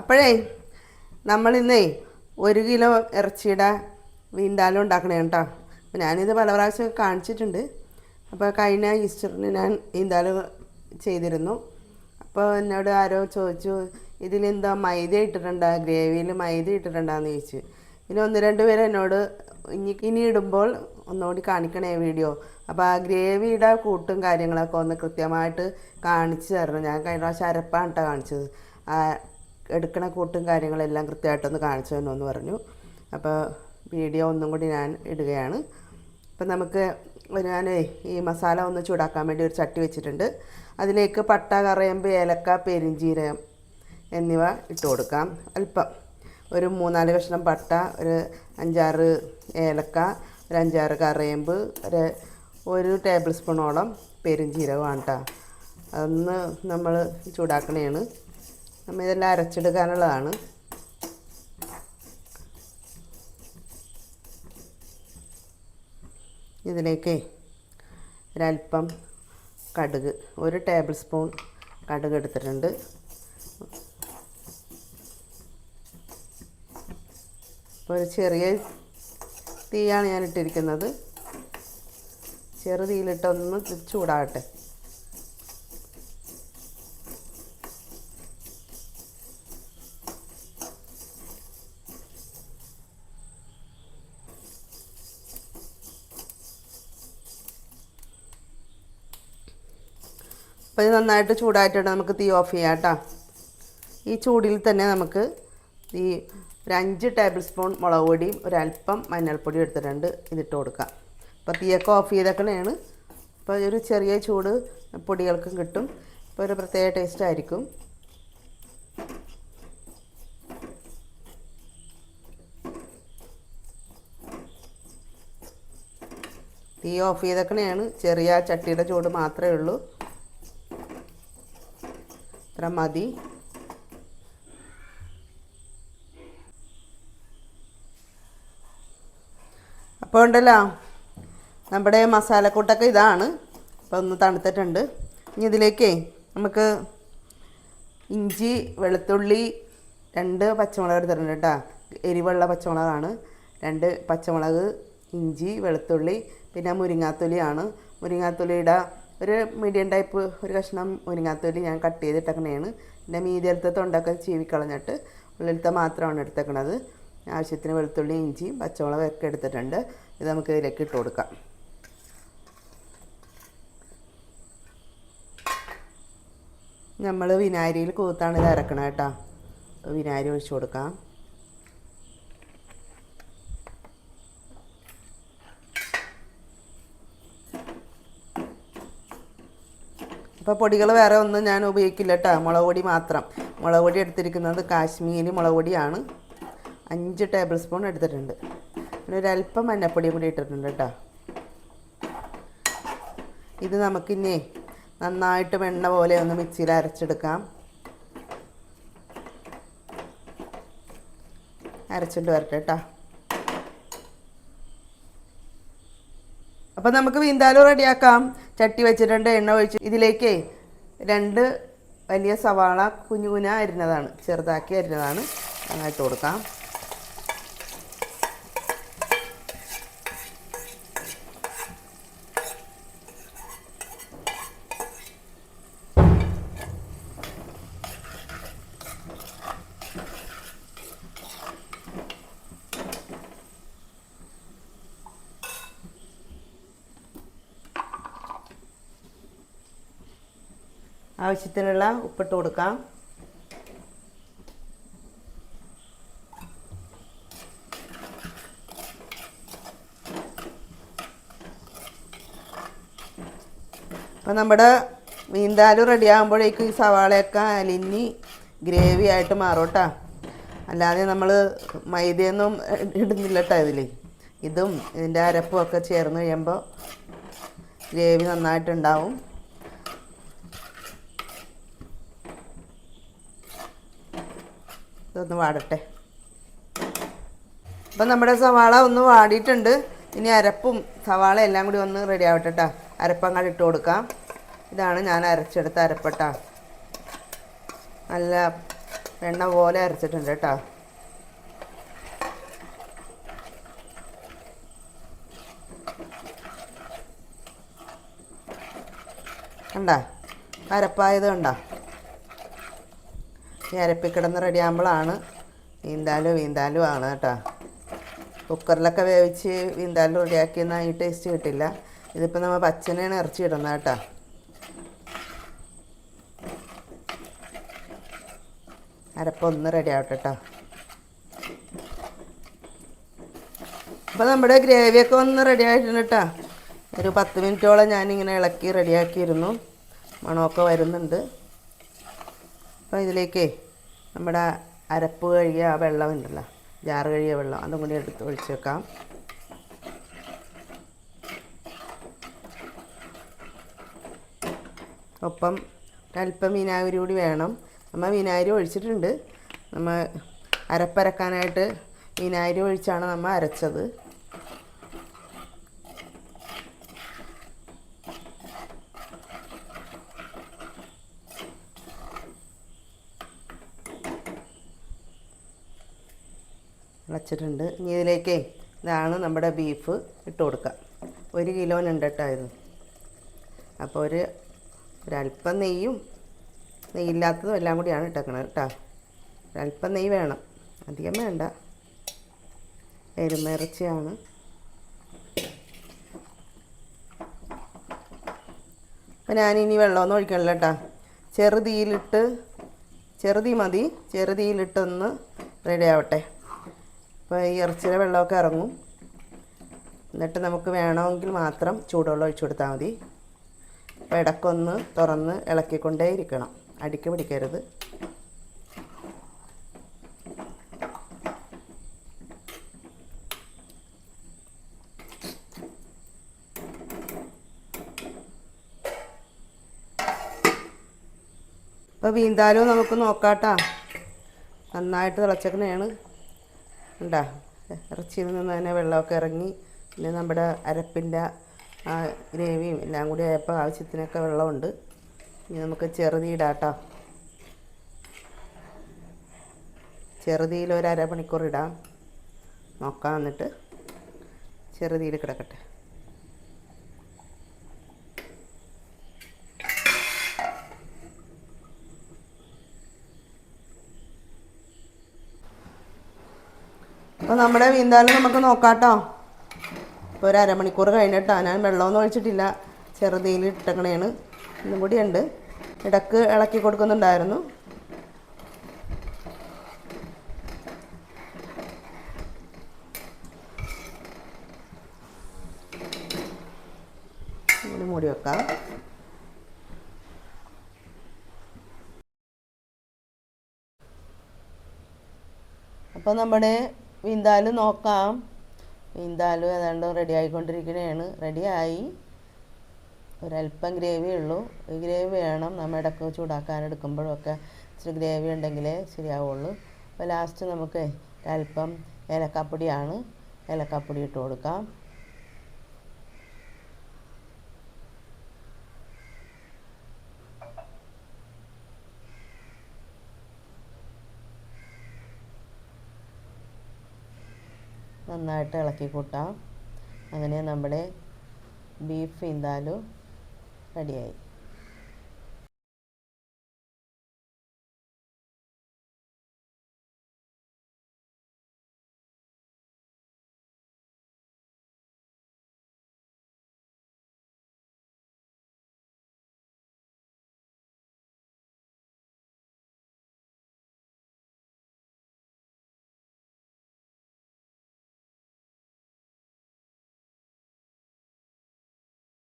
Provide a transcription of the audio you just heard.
അപ്പോഴേ നമ്മളിന്നേ ഒരു കിലോ ഇറച്ചിയുടെ വീണ്ടാലും ഉണ്ടാക്കണേ കേട്ടോ. അപ്പോൾ ഞാനിത് പല പ്രാവശ്യം കാണിച്ചിട്ടുണ്ട്. അപ്പോൾ കഴിഞ്ഞ ഈസ്റ്ററിന് ഞാൻ വീണ്ടാലും ചെയ്തിരുന്നു. അപ്പോൾ എന്നോട് ആരോ ചോദിച്ചു ഇതിലെന്താ മൈദ ഇട്ടിട്ടുണ്ടോ? ഗ്രേവിയിൽ മൈദ ഇട്ടിട്ടുണ്ടോയെന്ന് ചോദിച്ചു. പിന്നെ ഒന്ന് രണ്ട് പേര് എന്നോട് ഇനി ഇനി ഇടുമ്പോൾ ഒന്നുകൂടി കാണിക്കണേ വീഡിയോ. അപ്പോൾ ആ ഗ്രേവിയുടെ കൂട്ടും കാര്യങ്ങളൊക്കെ ഒന്ന് കൃത്യമായിട്ട് കാണിച്ചു തരണം. ഞാൻ കഴിഞ്ഞ പ്രാവശ്യം അരപ്പാണ് കേട്ടോ കാണിച്ചത്. എടുക്കണ കൂട്ടും കാര്യങ്ങളെല്ലാം കൃത്യമായിട്ടൊന്ന് കാണിച്ചു തരണമെന്ന് പറഞ്ഞു. അപ്പോൾ വീഡിയോ ഒന്നും കൂടി ഞാൻ ഇടുകയാണ്. അപ്പം നമുക്ക് ഞാൻ ഈ മസാല ഒന്ന് ചൂടാക്കാൻ വേണ്ടി ഒരു ചട്ടി വെച്ചിട്ടുണ്ട്. അതിലേക്ക് പട്ട കറയമ്പ് ഏലക്ക പെരിഞ്ചീരകം എന്നിവ ഇട്ട് കൊടുക്കാം. അല്പം. ഒരു മൂന്നാൽ കഷ്ണം പട്ട ഒരു അഞ്ചാറ് ഏലക്ക ഒരു അഞ്ചാറ് കറയമ്പ് ഒരു ഒരു ടേബിൾ സ്പൂണോളം പെരിഞ്ചീരകമാണ് കേട്ടോ അതൊന്ന് നമ്മൾ ചൂടാക്കണേണ്. നമ്മൾ ഇതെല്ലാം അരച്ചെടുക്കാനുള്ളതാണ്. ഇതിലേക്ക് ഒരല്പം കടുക് ഒരു ടേബിൾ സ്പൂൺ കടുക് എടുത്തിട്ടുണ്ട്. അപ്പോൾ ഒരു ചെറിയ തീയാണ് ഞാൻ ഇട്ടിരിക്കുന്നത്. ചെറു തീയിലിട്ടൊന്ന് ചൂടാകട്ടെ. അപ്പോൾ ഇത് നന്നായിട്ട് ചൂടായിട്ടുണ്ട്. നമുക്ക് തീ ഓഫ് ചെയ്യാം കേട്ടോ. ഈ ചൂടിൽ തന്നെ നമുക്ക് ഈ ഒരു അഞ്ച് ടേബിൾ സ്പൂൺ മുളക് പൊടിയും ഒരല്പം മഞ്ഞൾപ്പൊടിയും എടുത്തിട്ടുണ്ട്. ഇതിട്ട് കൊടുക്കാം. അപ്പോൾ തീയൊക്കെ ഓഫ് ചെയ്തേക്കണേണ്. അപ്പോൾ ഒരു ചെറിയ ചൂട് പൊടികൾക്കും കിട്ടും. അപ്പോൾ ഒരു പ്രത്യേക ടേസ്റ്റ് ആയിരിക്കും. തീ ഓഫ് ചെയ്തേക്കണേണ്. ചെറിയ ചട്ടിയുടെ ചൂട് മാത്രമേ ഉള്ളൂ. ഇത്ര മതി? അപ്പോൾ ഉണ്ടല്ലോ നമ്മുടെ മസാലക്കൂട്ടൊക്കെ ഇതാണ്. അപ്പോൾ ഒന്ന് തണുത്തിട്ടുണ്ട്. ഇനി ഇതിലേക്കേ നമുക്ക് ഇഞ്ചി വെളുത്തുള്ളി രണ്ട് പച്ചമുളക് എടുത്തിട്ടുണ്ട് കേട്ടോ. എരിവുള്ള പച്ചമുളകാണ്. രണ്ട് പച്ചമുളക് ഇഞ്ചി വെളുത്തുള്ളി പിന്നെ മുരിങ്ങാത്തൊലിയാണ്. മുരിങ്ങാത്തൊലിയുടെ ഒരു മീഡിയം ടൈപ്പ് ഒരു കഷ്ണം മുരിങ്ങാത്തൊലി ഞാൻ കട്ട് ചെയ്തിട്ടേക്കണേണ് പിന്നെ മീതിയലത്തെ തൊണ്ടൊക്കെ ചീവിക്കളഞ്ഞിട്ട് ഉള്ളിലത്തെ മാത്രമാണ് എടുത്തേക്കണത്. ആവശ്യത്തിന് വെളുത്തുള്ളി ഇഞ്ചിയും പച്ചമുളകൊക്കെ എടുത്തിട്ടുണ്ട്. ഇത് നമുക്ക് ഇതിലേക്ക് ഇട്ട് കൊടുക്കാം. നമ്മൾ വിനാരിയിൽ കൂത്താണ് ഇത് അരക്കണം കേട്ടോ. ഒഴിച്ചു ഒഴിച്ച് കൊടുക്കാം. അപ്പോൾ പൊടികൾ വേറെ ഒന്നും ഞാൻ ഉപയോഗിക്കില്ല കേട്ടോ മുളക് പൊടി മാത്രം. മുളക് പൊടി എടുത്തിരിക്കുന്നത് കാശ്മീരി മുളക് പൊടിയാണ്. അഞ്ച് ടേബിൾ സ്പൂൺ എടുത്തിട്ടുണ്ട്. പിന്നെ ഒരല്പം മഞ്ഞപ്പൊടിയും കൂടി ഇട്ടിട്ടുണ്ട് കേട്ടോ ഇത് നമുക്കിനി നന്നായിട്ട് വെണ്ണ പോലെ ഒന്ന് മിക്സിയിൽ അരച്ചെടുക്കാം. അരച്ചിട്ട് വരട്ടെ കേട്ടോ അപ്പം നമുക്ക് വീന്താലും റെഡിയാക്കാം. ചട്ടി വെച്ചിട്ടുണ്ട് എണ്ണ ഒഴിച്ച് ഇതിലേക്ക് രണ്ട് വലിയ സവാള കുഞ്ഞു കുഞ്ഞ അരിഞ്ഞതാണ് ചെറുതാക്കി അരിഞ്ഞതാണ്. നന്നായിട്ട് കൊടുക്കാം. ആവശ്യത്തിനുള്ള ഉപ്പിട്ട് കൊടുക്കാം. അപ്പം നമ്മുടെ മീന്താലു റെഡി ആകുമ്പോഴേക്കും ഈ സവാളയൊക്കെ അലിഞ്ഞ് ഗ്രേവി ആയിട്ട് മാറോട്ടാ അല്ലാതെ നമ്മൾ മൈദയൊന്നും ഇടുന്നില്ല കേട്ടോ ഇതിൽ ഇതും ഇതിന്റെ അരപ്പും ഒക്കെ ചേർന്ന് കഴിയുമ്പോൾ ഗ്രേവി നന്നായിട്ടുണ്ടാവും. ഇതൊന്ന് വാടട്ടെ. അപ്പം നമ്മുടെ സവാള ഒന്ന് വാടിയിട്ടുണ്ട്. ഇനി അരപ്പും സവാള എല്ലാം കൂടി ഒന്ന് റെഡി ആവട്ടെ കേട്ടോ അരപ്പങ്ങാട് ഇട്ട് കൊടുക്കാം. ഇതാണ് ഞാൻ അരച്ചെടുത്ത അരപ്പട്ട നല്ല വെണ്ണ പോലെ അരച്ചിട്ടുണ്ട് കേട്ടോ കണ്ട? അരപ്പായത് കണ്ട? ഈ അരപ്പിക്കിടന്ന് റെഡിയാകുമ്പോഴാണ് വീന്താലും വീന്താലും ആണ് കേട്ടോ. കുക്കറിലൊക്കെ വേവിച്ച് വീന്താലും റെഡിയാക്കിയെന്നാൽ ഈ ടേസ്റ്റ് കിട്ടില്ല. ഇതിപ്പോൾ നമ്മൾ പച്ചനെയാണ് ഇറച്ചി ഇടുന്നത് കേട്ടോ. അരപ്പൊന്ന് റെഡി ആവട്ടെ കേട്ടോ. അപ്പോൾ നമ്മുടെ ഗ്രേവിയൊക്കെ ഒന്ന് റെഡി ആയിട്ടുണ്ട് കേട്ടോ. ഒരു പത്ത് മിനിറ്റോളം ഞാനിങ്ങനെ ഇളക്കി റെഡിയാക്കിയിരുന്നു മണമൊക്കെ വരുന്നുണ്ട്. അപ്പോൾ ഇതിലേക്ക് നമ്മുടെ അരപ്പ് കഴുകിയ ആ വെള്ളം ഉണ്ടല്ലോ ജാറ് കഴുകിയ വെള്ളം അതും കൂടി എടുത്ത് ഒഴിച്ച് വെക്കാം. ഒപ്പം അല്പം വിനാഗിരി കൂടി വേണം. നമ്മൾ വിനാഗിരി ഒഴിച്ചിട്ടുണ്ട്. നമ്മൾ അരപ്പരക്കാനായിട്ട് വിനാഗിരി ഒഴിച്ചാണ് നമ്മൾ അരച്ചത്. വച്ചിട്ടുണ്ട് ഇനി ഇതിലേക്ക് ഇതാണ് നമ്മുടെ ബീഫ് ഇട്ട് കൊടുക്കുക. ഒരു കിലോനുണ്ട് കേട്ടോ അപ്പോൾ ഒരു ഒരല്പം നെയ്യും നെയ്യില്ലാത്തതും എല്ലാം കൂടിയാണ് ഇട്ടേക്കണത് കേട്ടോ. ഒരല്പം നെയ്യ് വേണം. അധികം വേണ്ട. എരുമിറച്ചിയാണ്. അപ്പോൾ ഞാനിനി വെള്ളമൊന്നും ഒഴിക്കണില്ല കേട്ടോ. ചെറുതീയിലിട്ട് ചെറുതീ മതി. ചെറുതീയിലിട്ടൊന്ന് റെഡി ആവട്ടെ അപ്പോൾ ഈ ഇറച്ചിയുടെ വെള്ളമൊക്കെ ഇറങ്ങും. എന്നിട്ട് നമുക്ക് വേണമെങ്കിൽ മാത്രം ചൂടുവെള്ളം ഒഴിച്ചു കൊടുത്താൽ മതി. അപ്പോൾ ഇടയ്ക്കൊന്ന് തുറന്ന് ഇളക്കിക്കൊണ്ടേ ഇരിക്കണം അടിക്ക് പിടിക്കരുത്. അപ്പോൾ വീന്താലും നമുക്ക് നോക്കാട്ടാ. നന്നായിട്ട് തിളച്ചക്കണയാണ് ഉണ്ടാ? ഇറച്ചിയിൽ നിന്ന് തന്നെ വെള്ളമൊക്കെ ഇറങ്ങി പിന്നെ നമ്മുടെ അരപ്പിന്റെ ആ ഗ്രേവിയും എല്ലാം കൂടി ആയപ്പോൾ ആവശ്യത്തിനൊക്കെ വെള്ളമുണ്ട്. ഇനി നമുക്ക് ചെറുതീടാട്ടോ ചെറുതീയിൽ ഒരു അരമണിക്കൂർ ഇടാം. നോക്കാം എന്നിട്ട് ചെറുതീയിൽ കിടക്കട്ടെ. അപ്പോൾ നമ്മുടെ വീന്താലും നമുക്ക് നോക്കാട്ടോ. ഇപ്പോൾ ഒരു അരമണിക്കൂർ കഴിഞ്ഞിട്ടാണ് ഞാൻ വെള്ളമൊന്നും ഒഴിച്ചിട്ടില്ല. ചെറുതീയിൽ ഇട്ടക്കണേണ് ഇന്നും കൂടി ഉണ്ട് ഇടയ്ക്ക് ഇളക്കി കൊടുക്കുന്നുണ്ടായിരുന്നു. മൂടി വെക്കാം. അപ്പോൾ നമ്മുടെ വീന്താൽ നോക്കാം. വീന്താലും ഏതാണ്ട് റെഡി ആയിക്കൊണ്ടിരിക്കുകയാണ് റെഡിയായി ഒരല്പം ഗ്രേവി ഉള്ളൂ. ഈ ഗ്രേവി വേണം. നമ്മൾ ഇടയ്ക്ക് ചൂടാക്കാൻ എടുക്കുമ്പോഴൊക്കെ ഇച്ചിരി ഗ്രേവി ഉണ്ടെങ്കിലേ ശരിയാവുള്ളൂ. അപ്പോൾ ലാസ്റ്റ് നമുക്ക് അല്പം ഏലക്കാപ്പൊടിയാണ്. ഏലക്കാപ്പൊടി ഇട്ട് കൊടുക്കാം. നന്നായിട്ട് ഇളക്കി കൂട്ടാം. അങ്ങനെ നമ്മുടെ ബീഫ് ഇന്താലു റെഡിയായി